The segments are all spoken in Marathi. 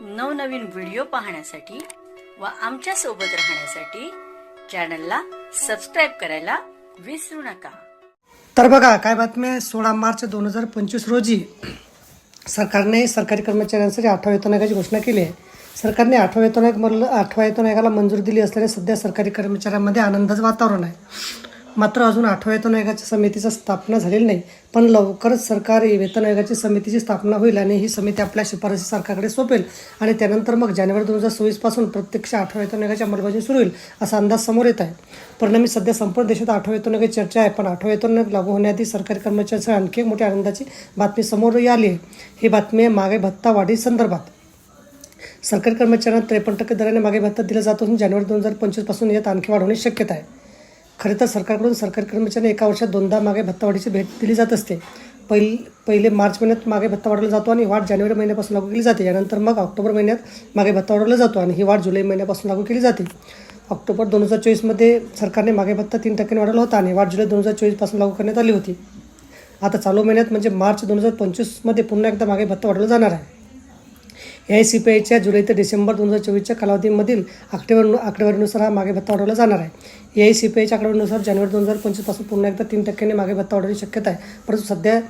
नवनवीन व्हिडिओ पाहण्यासाठी व आमच्यासोबत राहण्यासाठी चॅनलला सबस्क्राईब करायला विसरू नका. तर बघा काय बातमी आहे? सोळा मार्च दोन हजार पंचवीस रोजी सरकारने सरकारी कर्मचाऱ्यांसाठी आठवा वेतन आयोगाची घोषणा केली आहे. सरकारने आठवा वेतन आयोग आठवा वेतन आयोगाला मंजुरी दिली असल्याने सध्या सरकारी कर्मचाऱ्यांमध्ये आनंदाचं वातावरण आहे. मात्र अजून आठव्या वेतन आयोगाच्या समितीचा स्थापना झालेली नाही. पण लवकरच सरकारी वेतन आयोगाची समितीची स्थापना होईल आणि ही समिती आपल्या शिफारसी सरकारकडे सोपेल. आणि त्यानंतर मग जानेवारी दोन हजार सोवीसपासून प्रत्यक्ष आठव्या वेतन आयोगाची अंमलबजावणी सुरू होईल असा अंदाज समोर येत आहे. परिणामी सध्या संपूर्ण देशात आठव्या वेतन आयोगाची चर्चा आहे. पण आठव्या वेतन आयोग लागू होण्याआधी सरकारी कर्मचाऱ्यांसह आणखी एक मोठी आनंदाची बातमी समोर आली आहे. ही बातमी आहे मागे भत्ता वाढी संदर्भात. सरकारी कर्मचाऱ्यांना त्रेपन्न टक्के दराने मागे भत्ता दिला जात असून जानेवारी दोन हजार पंचवीसपासून यात आणखी वाढ शक्यता आहे. खरं तर सरकारकडून सरकारी कर्मचाऱ्यांना एका वर्षात दोनदा मागे भत्ता वाढीची भेट दिली जात असते. पहिल पहिले मार्च महिन्यात मागे भत्ता वाढवला जातो आणि वाढ जानेवारी महिन्यापासून लागू केली जाते. यानंतर मग ऑक्टोबर महिन्यात मागे भत्ता वाढवला जातो आणि ही वाढ जुलै महिन्यापासून लागू केली जाते. ऑक्टोबर दोन हजार चोवीसमध्ये सरकारने मागे भत्ता तीन टक्क्याने वाढवला होता आणि वाढ जुलै दोन हजार चोवीसपासून लागू करण्यात आली होती. आता चालू महिन्यात म्हणजे मार्च दोन हजार पंचवीसमध्ये पुन्हा एकदा मागे भत्ता वाढवला जाणार आहे. ए आय सी पी आयच्या जुलै ते डिसेंबर दोन हजार चोवीसच्या कालावधीमधील आकडेवारी आकडेवारीनुसार हा मागे भत्ता वाढवला जाणार आहे. ए आय सी पी आयच्या आकडेवारीनुसार जानेवारी दोन हजार पंचवीसपासून पुन्हा एकदा तीन टक्क्यांनी मागे भत्ता वाढवण्याची शक्यता आहे. परंतु सध्या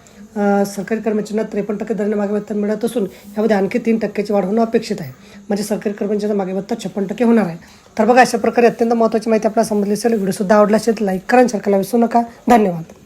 सरकारी कर्मचाऱ्यांना त्रेपन्न टक्के दराने मागे भत्ता मिळत असून यामध्ये आणखी तीन टक्क्याची वाढ होणं अपेक्षित आहे. म्हणजे सरकारी कर्मचाऱ्यांचा मागे भत्ता छप्पन टक्के होणार आहे. तर बघा अशा प्रकारे अत्यंत महत्त्वाची माहिती आपल्याला समजली असेल व्हिडिओसुद्धा आवडला असेल तर लाईक करा आणि शेअर करायला विसरू नका. धन्यवाद.